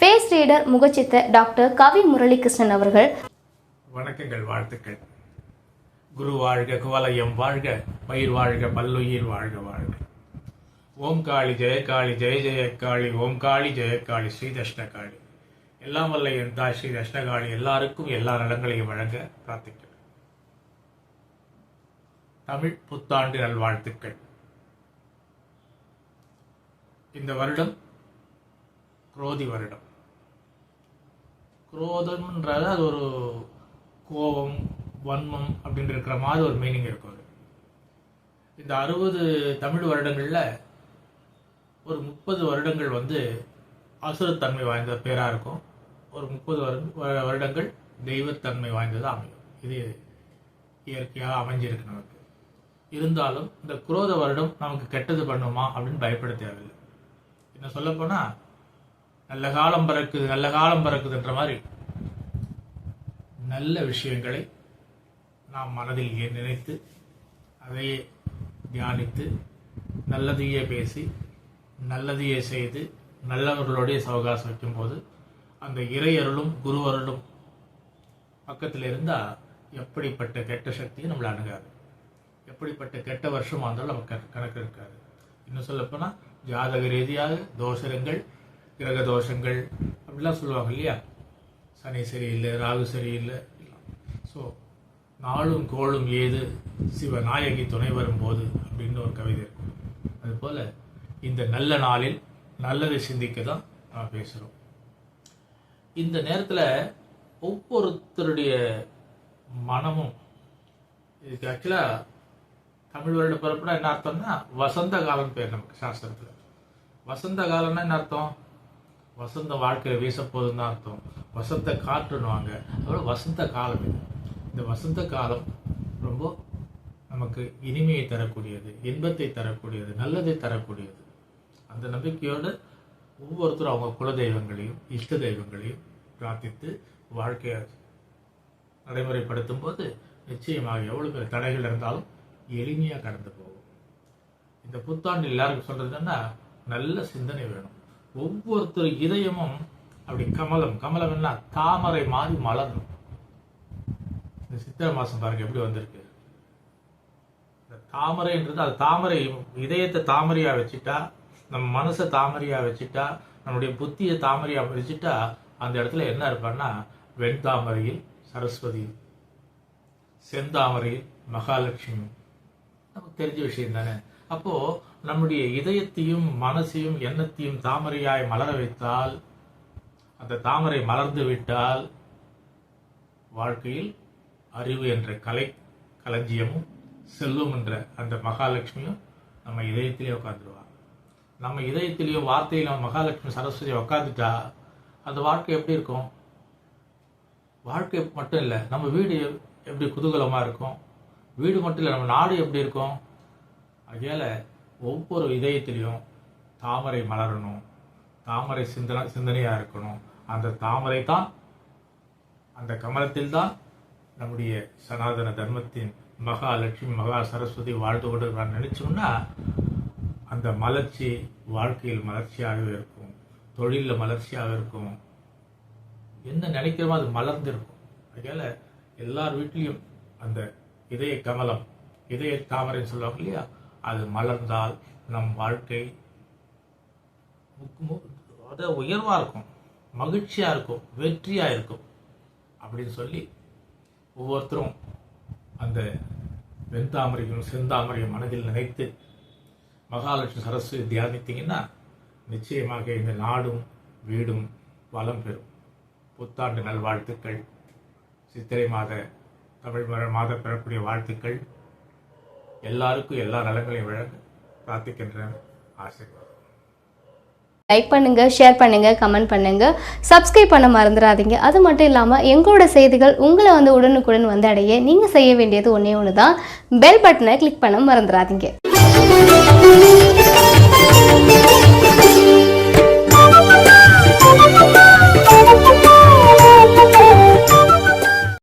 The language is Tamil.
ஃபேஸ் ரீடர் முகச்சித்த டாக்டர் கவி முரளிகிருஷ்ணன் அவர்கள். வணக்கங்கள் வாழ்த்துக்கள். குரு வாழ்க குவலயம் வாழ்க பயிர் வாழ்க பல்லுயிர் வாழ்க வாழ்க. ஓம் காளி ஜெயகாளி ஜெய ஜெயகாளி ஓம் காளி ஜெயகாளி ஸ்ரீ தஷ்ணகாளி எல்லாம் வல்ல என் தாய் ஸ்ரீ தஷ்ணகாளி எல்லாருக்கும் எல்லா நலங்களையும் வழங்க பிரார்த்திக்கிறேன். தமிழ் புத்தாண்டு நல்வாழ்த்துக்கள். இந்த வருடம் குரோதி வருடம். குரோதம்ன்றது அது ஒரு கோபம் வன்மம் அப்படின்னு இருக்கிற மாதிரி ஒரு மீனிங் இருக்கும் அது. இந்த அறுபது தமிழ் வருடங்களில் ஒரு முப்பது வருடங்கள் வந்து அசுரத்தன்மை வாய்ந்த பேராக இருக்கும். ஒரு முப்பது வருட வருடங்கள் தெய்வத்தன்மை வாய்ந்ததாக அமையும். இது இயற்கையாக அமைஞ்சிருக்கு நமக்கு. இருந்தாலும் இந்த குரோத வருடம் நமக்கு கெட்டது பண்ணுமா அப்படின்னு பயப்பட தேவையில்லை. என்ன சொல்லப்போனால் நல்ல காலம் பிறக்குது நல்ல காலம் பிறக்குதுன்ற மாதிரி நல்ல விஷயங்களை நாம் மனதில் நினைத்து அதையே தியானித்து நல்லதையே பேசி நல்லதையே செய்து நல்லவர்களுடைய சவகாசம் வைக்கும்போது அந்த இறையருளும் குருவருளும் பக்கத்தில் இருந்தால் எப்படிப்பட்ட கெட்ட சக்தியும் நம்மளை அணுகாது. எப்படிப்பட்ட கெட்ட வருஷமாக இருந்தாலும் நமக்கு கணக்கு- கணக்கு இருக்காது. இன்னும் சொல்லப்போனால் ஜாதக ரீதியாக தோஷங்கள் கிரக தோஷங்கள் அப்படிலாம் சொல்லுவாங்க இல்லையா? சனி சரியில்லை ராகு சரியில்லை. ஸோ நாளும் கோளும் ஏது சிவநாயகி துணை வரும்போது அப்படின்னு ஒரு கவிதை இருக்கும் அதுபோல் இந்த நல்ல நாளில் நல்லதை சிந்திக்க தான் நான் பேசுகிறோம் இந்த நேரத்தில் ஒவ்வொருத்தருடைய மனமும் இதுக்கு ஆக்சுவலாக தமிழ் வருட பிறப்புனா என்ன அர்த்தம்னா வசந்த காலம் பேர் நமக்கு சாஸ்திரத்தில். வசந்த காலம்னா என்ன அர்த்தம்? வசந்த வாழ்க்கையில் வீச போகுதுன்னு தான் அர்த்தம். வசந்த காற்றுன்னுவாங்க. அதோட வசந்த காலம் இது. இந்த வசந்த காலம் ரொம்ப நமக்கு இனிமையை தரக்கூடியது இன்பத்தை தரக்கூடியது நல்லதை தரக்கூடியது. அந்த நம்பிக்கையோடு ஒவ்வொருத்தரும் அவங்க குல தெய்வங்களையும் இஷ்ட தெய்வங்களையும் பிரார்த்தித்து வாழ்க்கையை நடைமுறைப்படுத்தும் போது நிச்சயமாக எவ்வளவு பேர் தடைகள் இருந்தாலும் எளிமையாக கடந்து போகும். இந்த புத்தாண்டு எல்லாருக்கும் சொல்கிறதுன்னா நல்ல சிந்தனை வேணும். ஒவ்வொருத்தர் இதயமும் அப்படி கமலம். கமலம் என்ன? தாமரை மாதிரி மலரும். இந்த சித்திரை மாசம் பாருங்க எப்படி வந்திருக்கு. இந்த தாமரைன்றது அது தாமரை இதயத்தை தாமரையா வச்சுட்டா நம்ம மனசை தாமரையா வச்சுட்டா நம்முடைய புத்தியை தாமரையா வச்சுட்டா அந்த இடத்துல என்ன இருப்பான்னா வெண்தாமரையில் சரஸ்வதி செந்தாமரையில் மகாலட்சுமி. நமக்கு தெரிஞ்ச விஷயம் தானே. அப்போ நம்முடைய இதயத்தையும் மனசையும் எண்ணத்தையும் தாமரையாய் மலர வைத்தால் அந்த தாமரை மலர்ந்து விட்டால் வாழ்க்கையில் அறிவு என்ற கலை களஞ்சியமும் செல்வம் என்ற அந்த மகாலட்சுமியும் நம்ம இதயத்திலே உட்காந்துருவாங்க நம்ம இதயத்திலேயோ வார்த்தையிலும் மகாலட்சுமி சரஸ்வதி உட்காந்துட்டா அந்த வாழ்க்கை எப்படி இருக்கும்? வாழ்க்கை மட்டும் இல்லை நம்ம வீடு எப்படி குதூகலமாக இருக்கும்? வீடு மட்டும் இல்லை நம்ம நாடு எப்படி இருக்கும்? ஆகையால் ஒவ்வொரு இதயத்திலையும் தாமரை மலரணும் தாமரை சிந்தனை சிந்தனையாக இருக்கணும். அந்த தாமரை தான் அந்த கமலத்தில் தான் நம்முடைய சனாதன தர்மத்தின் மகா லட்சுமி மகா சரஸ்வதி வாழ்ந்து கொண்டு நான் நினைச்சோம்னா அந்த மலர்ச்சி வாழ்க்கையில் மலர்ச்சியாகவே இருக்கும். தொழிலில் மலர்ச்சியாக இருக்கும். என்ன நினைக்கிறோமோ அது மலர்ந்திருக்கும். அதனால எல்லார் வீட்லேயும் அந்த இதய கமலம் இதய தாமரைன்னு சொல்லுவாங்க இல்லையா? அது மலர்ந்தால் நம் வாழ்க்கை முக்கு- மு- உயர்வாக இருக்கும். மகிழ்ச்சியாக இருக்கும். வெற்றியாக இருக்கும். அப்படின்னு சொல்லி ஒவ்வொருத்தரும் அந்த வெண்தாமரையும் செந்தாமரையும் மனதில் நினைத்து மகாலட்சுமி சரஸ்வதி தியானித்தீங்கன்னா நிச்சயமாக இந்த நாடும் வீடும் வளம் பெறும். புத்தாண்டு நல்வாழ்த்துக்கள். சித்திரை மாத தமிழ் மாத பெறக்கூடிய வாழ்த்துக்கள். எல்லாருக்கும் எல்லா நலங்களையும் வழங்க பிரார்த்திக்கின்றேன். ஆசீர்வாதம் லைக் பண்ணுங்க ஷேர் பண்ணுங்க கமெண்ட் பண்ணுங்க. சப்ஸ்கிரைப் பண்ண மறந்துடாதீங்க. அது மட்டும் இல்லாமல் எங்களோட செய்திகள் உங்களை வந்து உடனுக்குடன் வந்து அடைய நீங்கள் செய்ய வேண்டியது ஒன்றே ஒன்று தான் பெல் பட்டனை கிளிக் பண்ண மறந்துடாதீங்க.